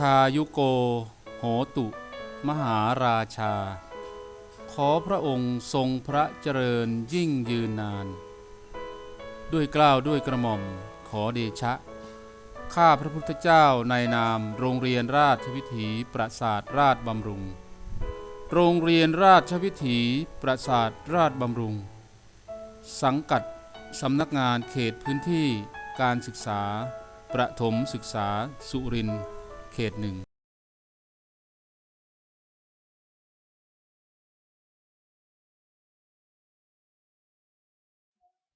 คายุโก โหตุ มหาราชา ขอพระองค์ทรงพระเจริญยิ่งยืนนาน ด้วยกล้าวด้วยกระหม่อมขอเดชะ ข้าพระพุทธเจ้าในนามโรงเรียนราชวิถีประสาทราชบำรุง โรงเรียนราชวิถีประสาทราชบำรุง สังกัดสำนักงานเขตพื้นที่การศึกษาประถมศึกษาสุรินทร์ เขตหนึ่ง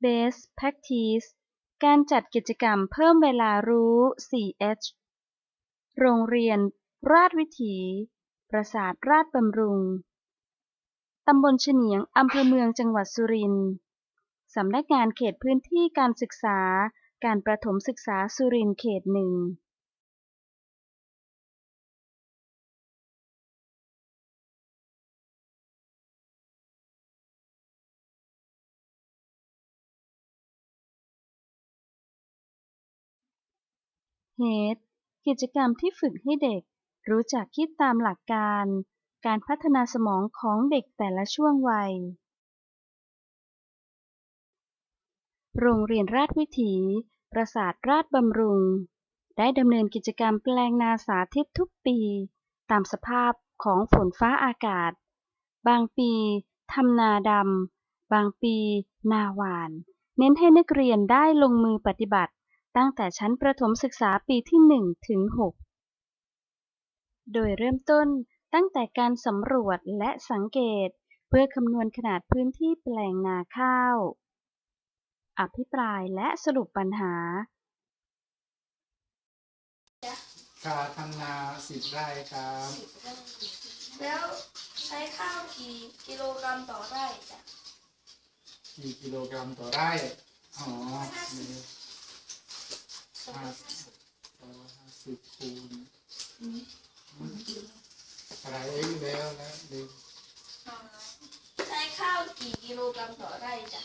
Best Practice การจัดกิจกรรมเพิ่มเวลารู้ 4H โรงเรียน ราชวิถี ประสาทราชบำรุง ตำบลเฉนียง อำเภอเมืองจังหวัดสุรินทร์ สำนักงานเขตพื้นที่การศึกษา การประถมศึกษาสุรินทร์เขตหนึ่ง เหตุกิจกรรมที่ฝึกให้เด็ก รู้จักคิดตามหลักการ การพัฒนาสมองของเด็กแต่ละช่วงวัย โรงเรียนราชวิถี ประสาทราชบำรุง ได้ดำเนินกิจกรรมแปลงนาสาธิตทุกปี ตามสภาพของฝนฟ้าอากาศ บางปีทำนาดำ บางปี นาหวาน เน้นให้นักเรียนได้ลงมือปฏิบัติ ตั้งแต่ชั้นประถมศึกษาปีที่1ถึง6โดยเริ่มต้นตั้งแต่การสำรวจและสังเกต เพื่อคำนวณขนาดพื้นที่แปลงนาข้าว อภิปรายและสรุปปัญหาการทำนาสิบไร่ครับแล้วใช้ข้าวกี่กิโลกรัมต่อไร่จ้ะกี่กิโลกรัมต่อไร่ อ๋อมี ห้าสิบอยห้าสิบคูณอะไรเองแล้วนะดิใช้ข้าวกี่กิโลกรัมต่อไร่จ้ะ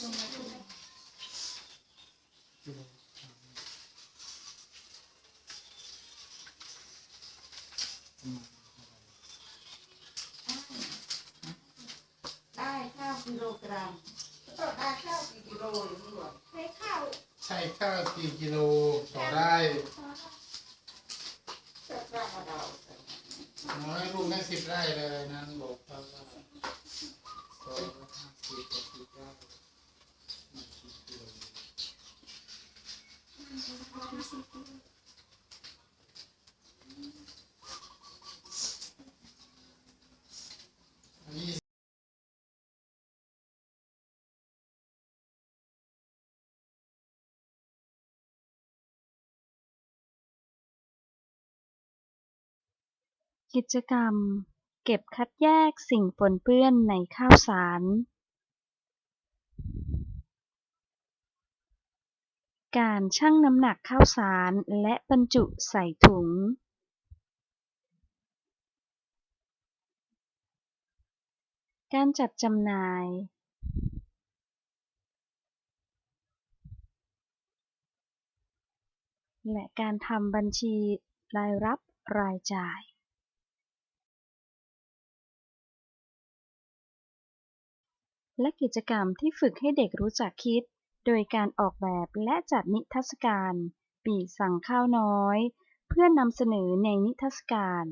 อืม ได้ข้าวกิโลกรัมต้องได้ข้าวกี่กิโลอย่างนี้หรอ ใช้ข้าว ใช่ข้าวกี่กิโลต่อไร่ จะได้มาเราน้อยลูกได้สิบไร่เลยนั้นบอกเขาว่าสองร้อยห้าสิบกับสิบไร่มากี่กิโล กิจกรรม เก็บคัดแยกสิ่งปนเปื้อนในข้าวสาร การชั่งน้ำหนักข้าวสารและบรรจุใส่ถุง การจัดจำหน่าย และการทำบัญชีรายรับรายจ่าย และกิจกรรมที่ฝึกให้เด็กรู้จักคิด โดยการออกแบบและจัดนิทรรศการ ปีสั่งข้าวน้อย เพื่อนำเสนอในนิทรรศการ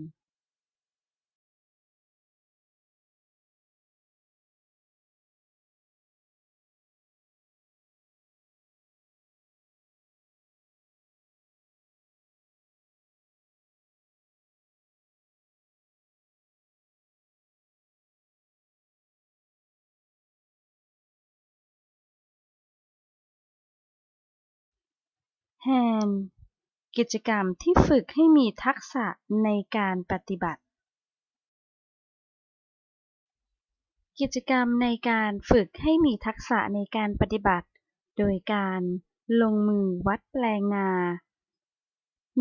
แฮนด์กิจกรรมที่ฝึกให้มีทักษะในการปฏิบัติ กิจกรรมในการฝึกให้มีทักษะในการปฏิบัติ โดยการลงมือวัดแปลงนา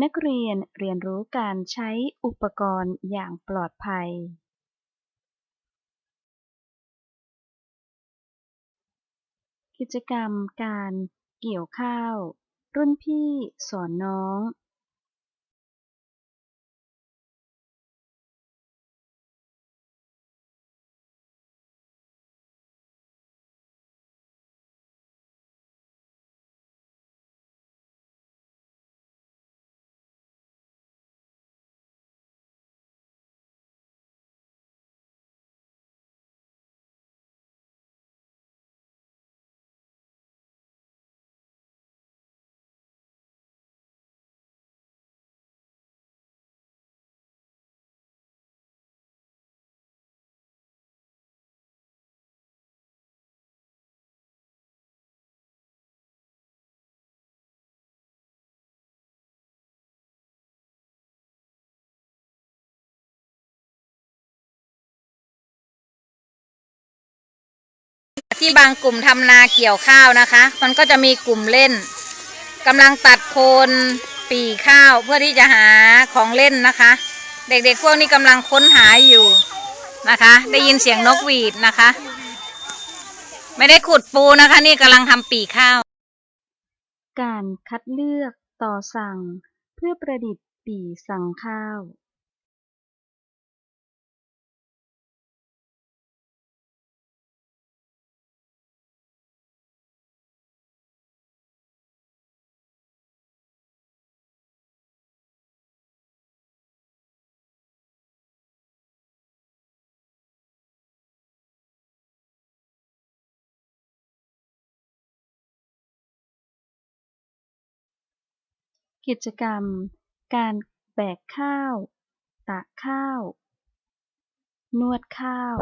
นักเรียนเรียนรู้การใช้อุปกรณ์อย่างปลอดภัยกิจกรรมการเกี่ยวข้าว รุ่นพี่สอนน้อง ที่บางกลุ่มทำนาเกี่ยวข้าวนะคะ มันก็จะมีกลุ่มเล่นกำลังตัดโคนปีข้าวเพื่อที่จะหาของเล่นนะคะ เด็กๆพวกนี้กำลังค้นหาอยู่นะคะ ได้ยินเสียงนกหวีดนะคะ ไม่ได้ขุดปูนะคะ นี่กำลังทำปีข้าว การคัดเลือกต่อสั่ง เพื่อประดิษฐ์ปีสั่งข้าว กิจกรรม การแบกข้าว ตากข้าว นวดข้าว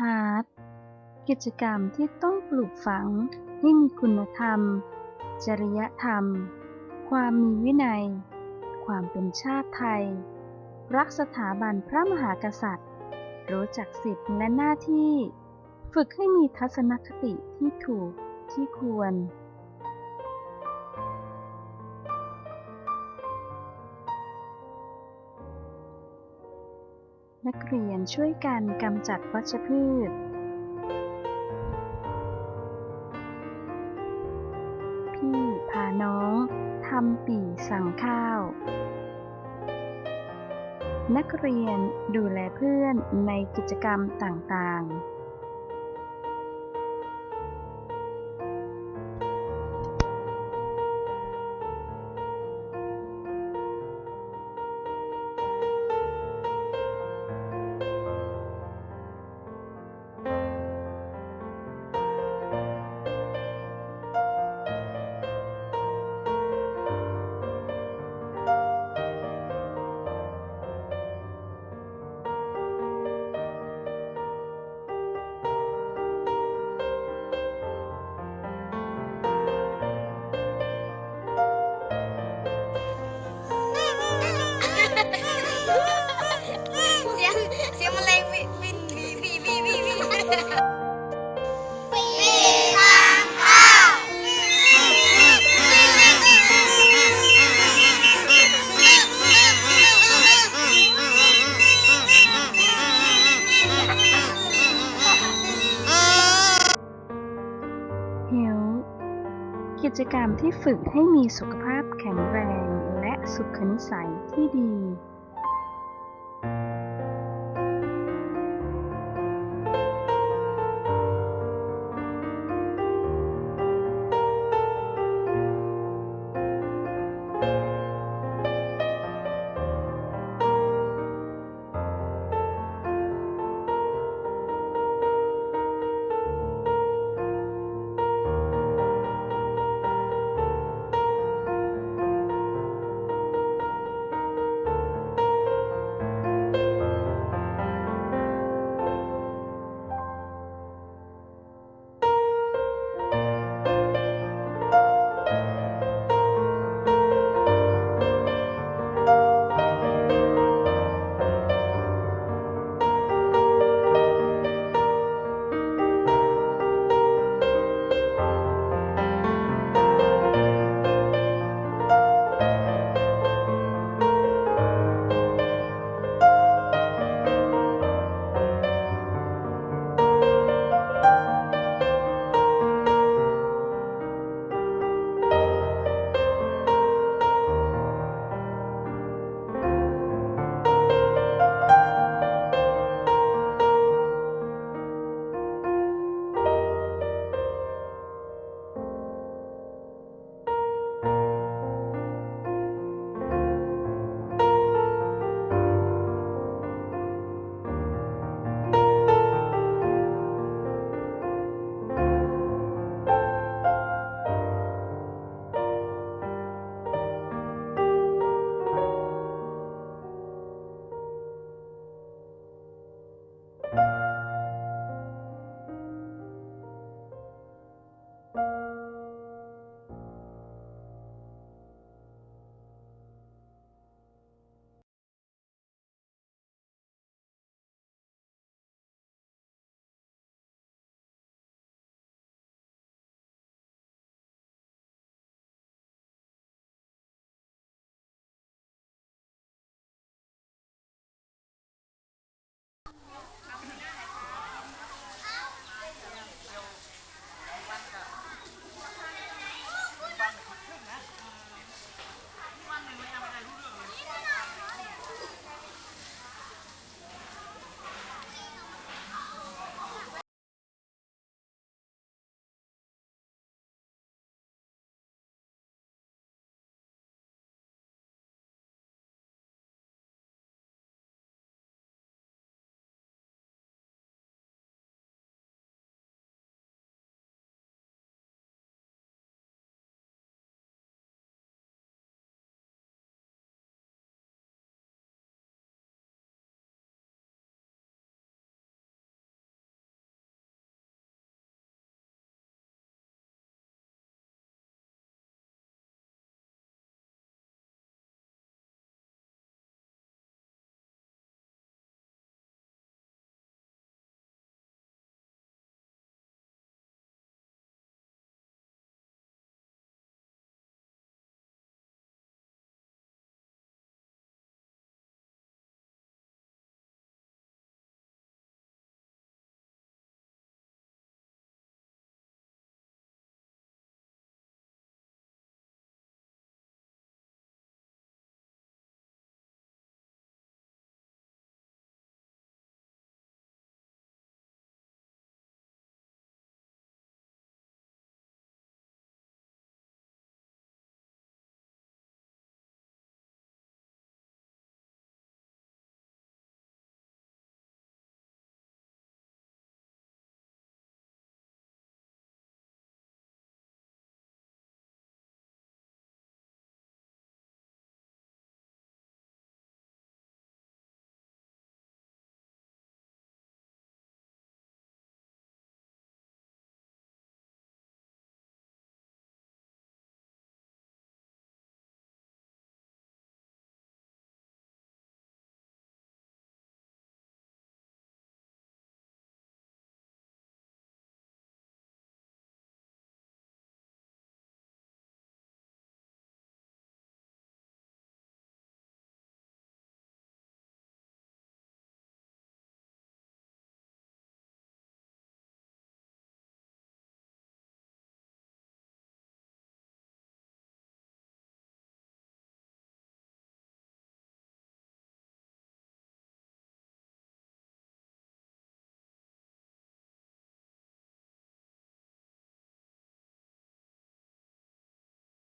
Heart กิจกรรมที่ต้องปลูกฝังให้มีคุณธรรม จริยธรรม ความมีวินัย ความเป็นชาติไทย รักสถาบันพระมหากษัตริย์ รู้จักสิทธิและหน้าที่ ฝึกให้มีทัศนคติที่ถูกที่ควร นักเรียนช่วยกันกำจัดวัชพืช พี่พาน้องทำปี่สั่งข้าว นักเรียนดูแลเพื่อนในกิจกรรมต่างๆ จกรรมที่ฝึกให้มีสุขภาพแข็งแรงและสุขนิสัยที่ดี